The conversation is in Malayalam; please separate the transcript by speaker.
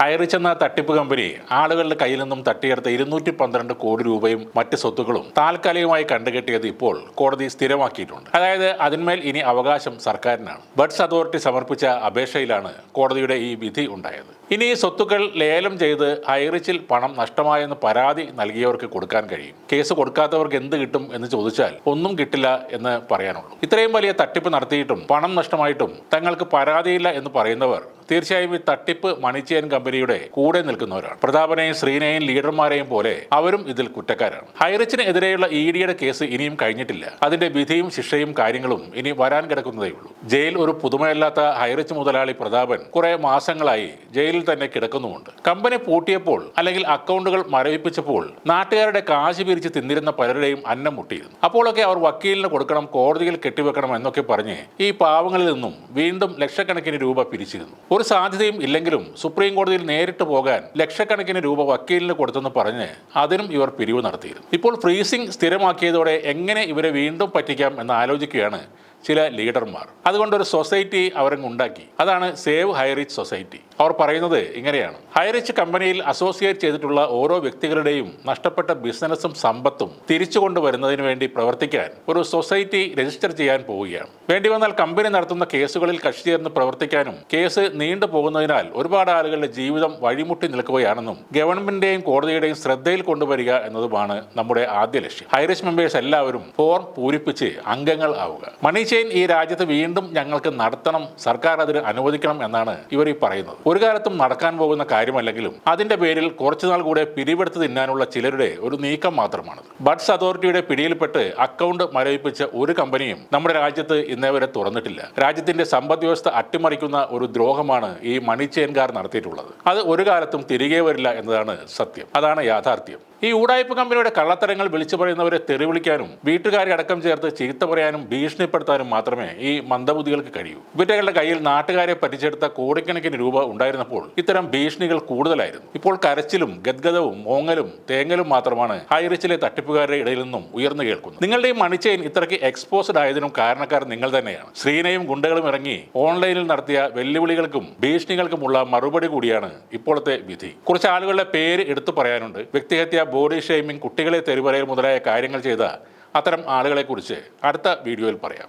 Speaker 1: ഹൈറിച്ച് തട്ടിപ്പ് കമ്പനി ആളുകളുടെ കയ്യിൽ നിന്നും തട്ടിയെടുത്ത ഇരുന്നൂറ്റി പന്ത്രണ്ട് കോടി രൂപയും മറ്റ് സ്വത്തുക്കളും താൽക്കാലികമായി കണ്ടുകെട്ടിയത് ഇപ്പോൾ കോടതി സ്ഥിരമാക്കിയിട്ടുണ്ട്. അതായത് അതിന്മേൽ ഇനി അവകാശം സർക്കാരിനാണ്. ബഡ്സ് അതോറിറ്റി സമർപ്പിച്ച അപേക്ഷയിലാണ് കോടതിയുടെ ഈ വിധി ഉണ്ടായത്. ഇനി ഈ സ്വത്തുക്കൾ ലേലം ചെയ്ത് ഹൈറിച്ചിൽ പണം നഷ്ടമായെന്ന് പരാതി നൽകിയവർക്ക് കൊടുക്കാൻ കഴിയും. കേസ് കൊടുക്കാത്തവർക്ക് എന്ത് കിട്ടും എന്ന് ചോദിച്ചാൽ ഒന്നും കിട്ടില്ല എന്ന് പറയാനുള്ളൂ. ഇത്രയും വലിയ തട്ടിപ്പ് നടത്തിയിട്ടും പണം നഷ്ടമായിട്ടും തങ്ങൾക്ക് പരാതിയില്ല എന്ന് പറയുന്നവർ തീർച്ചയായും ഈ തട്ടിപ്പ് മണിച്ചേൻ കമ്പനിയുടെ കൂടെ നിൽക്കുന്നവരാണ്. പ്രതാപനെയും ശ്രീനെയും ലീഡർമാരെയും പോലെ അവരും ഇതിൽ കുറ്റക്കാരാണ്. ഹൈറിച്ചിന് എതിരെയുള്ള ഇ ഡിയുടെ കേസ് ഇനിയും കഴിഞ്ഞിട്ടില്ല. അതിന്റെ വിധിയും ശിക്ഷയും കാര്യങ്ങളും ഇനി വരാൻ കിടക്കുന്നതേ ഉള്ളൂ ജയിൽ ഒരു പുതുമയല്ലാത്ത ഹൈറിച്ച് മുതലാളി പ്രതാപൻ കുറെ മാസങ്ങളായി ജയിലിൽ തന്നെ കിടക്കുന്നുമുണ്ട്. കമ്പനി പൂട്ടിയപ്പോൾ അല്ലെങ്കിൽ അക്കൗണ്ടുകൾ മരവിപ്പിച്ചപ്പോൾ നാട്ടുകാരുടെ കാശ് പിരിച്ച് തിന്നിരുന്ന പലരുടെയും അന്നം മുട്ടിയിരുന്നു. അപ്പോഴൊക്കെ അവർ വക്കീലിന് കൊടുക്കണം കോടതിയിൽ കെട്ടിവെക്കണം എന്നൊക്കെ പറഞ്ഞ് ഈ പാവങ്ങളിൽ നിന്നും വീണ്ടും ലക്ഷക്കണക്കിന് രൂപ പിരിച്ചിരുന്നു. ഒരു സാധ്യതയും ഇല്ലെങ്കിലും സുപ്രീം കോടതിയിൽ നേരിട്ട് പോകാൻ ലക്ഷക്കണക്കിന് രൂപ വക്കീലിന് കൊടുത്തെന്ന് പറഞ്ഞ് അതിനും ഇവർ പിരിവ് നടത്തിയിരുന്നു. ഇപ്പോൾ ഫ്രീസിംഗ് സ്ഥിരമാക്കിയതോടെ എങ്ങനെ ഇവരെ വീണ്ടും പറ്റിക്കാം എന്ന് ആലോചിക്കുകയാണ് ചില ലീഡർമാർ. അതുകൊണ്ട് ഒരു സൊസൈറ്റി അവരങ്ങ് ഉണ്ടാക്കി. അതാണ് സേവ് ഹൈറിച്ച് സൊസൈറ്റി. അവർ പറയുന്നത് ഇങ്ങനെയാണ്. ഹൈറിച്ച് കമ്പനിയിൽ അസോസിയേറ്റ് ചെയ്തിട്ടുള്ള ഓരോ വ്യക്തികളുടെയും നഷ്ടപ്പെട്ട ബിസിനസ്സും സമ്പത്തും തിരിച്ചു കൊണ്ടുവരുന്നതിന് വേണ്ടി പ്രവർത്തിക്കാൻ ഒരു സൊസൈറ്റി രജിസ്റ്റർ ചെയ്യാൻ പോവുകയാണ്. വേണ്ടി വന്നാൽ കമ്പനി നടത്തുന്ന കേസുകളിൽ കക്ഷി ചേർന്ന് പ്രവർത്തിക്കാനും കേസ് നീണ്ടു പോകുന്നതിനാൽ ഒരുപാട് ആളുകളുടെ ജീവിതം വഴിമുട്ടി നിൽക്കുകയാണെന്നും ഗവൺമെന്റിന്റെയും കോടതിയുടെയും ശ്രദ്ധയിൽ കൊണ്ടുവരിക എന്നതുമാണ് നമ്മുടെ ആദ്യ ലക്ഷ്യം. ഹൈറിച്ച് മെമ്പേഴ്സ് എല്ലാവരും ഫോം പൂരിപ്പിച്ച് അംഗങ്ങൾ ആവുക. മണി ചെയിൻ ഈ രാജ്യത്ത് വീണ്ടും ഞങ്ങൾക്ക് നടത്തണം സർക്കാർ അതിന് അനുവദിക്കണം എന്നാണ് ഇവർ ഈ പറയുന്നത്. ഒരു കാലത്തും നടക്കാൻ പോകുന്ന കാര്യമല്ലെങ്കിലും അതിന്റെ പേരിൽ കുറച്ചുനാൾ കൂടെ പിരിവെടുത്ത് തിന്നാനുള്ള ചിലരുടെ ഒരു നീക്കം മാത്രമാണ് ബഡ്സ് അതോറിറ്റിയുടെ പിടിയിൽപ്പെട്ട് അക്കൗണ്ട് മരവിപ്പിച്ച ഒരു കമ്പനിയും നമ്മുടെ രാജ്യത്ത് ഇന്നേ വരെ തുറന്നിട്ടില്ല. രാജ്യത്തിന്റെ സമ്പദ് വ്യവസ്ഥ അട്ടിമറിക്കുന്ന ഒരു ദ്രോഹമാണ് ഈ മണി ചെയിൻകാർ നടത്തിയിട്ടുള്ളത്. അത് ഒരു കാലത്തും തിരികെ വരില്ല എന്നതാണ് സത്യം. അതാണ് യാഥാർത്ഥ്യം. ഈ ഊടായ്പ കമ്പനിയുടെ കള്ളത്തരങ്ങൾ വിളിച്ചു പറയുന്നവരെ തെറി വിളിക്കാനും വീട്ടുകാരെ അടക്കം ചേർത്ത് ചീത്ത പറയാനും ഭീഷണിപ്പെടുത്താനും മാത്രമേ ഈ മന്ദബുദ്ധികൾക്ക് കഴിയൂ. ഇവറ്റകളുടെ കയ്യിൽ നാട്ടുകാരെ പറ്റിച്ചെടുത്ത കോടിക്കണക്കിന് രൂപ ഉണ്ടായിരുന്നപ്പോൾ ഇത്തരം ഭീഷണികൾ കൂടുതലായിരുന്നു. ഇപ്പോൾ കരച്ചിലും ഗദ്ഗതവും മോങ്ങലും തേങ്ങലും മാത്രമാണ് ഹൈറിച്ചിലെ തട്ടിപ്പുകാരുടെ ഇടയിൽ നിന്നും ഉയർന്നു കേൾക്കുന്നത്. നിങ്ങളുടെ ഈ മണിച്ചെയിൻ ഇത്രയ്ക്ക് എക്സ്പോസ്ഡ് ആയതിനും കാരണക്കാർ നിങ്ങൾ തന്നെയാണ്. ശ്രീനയും ഗുണ്ടകളും ഇറങ്ങി ഓൺലൈനിൽ നടത്തിയ വെല്ലുവിളികൾക്കും ഭീഷണികൾക്കുമുള്ള മറുപടി കൂടിയാണ് ഇപ്പോഴത്തെ വിധി. കുറച്ച് ആളുകളുടെ പേര് എടുത്തു പറയാനുണ്ട്. വ്യക്തിഹത്യ ബോഡി ഷെയ്മിംഗ് കുട്ടികളെ തെരുവരയിൽ മുതലായ കാര്യങ്ങൾ ചെയ്ത അത്തരം ആളുകളെക്കുറിച്ച് അടുത്ത വീഡിയോയിൽ പറയാം.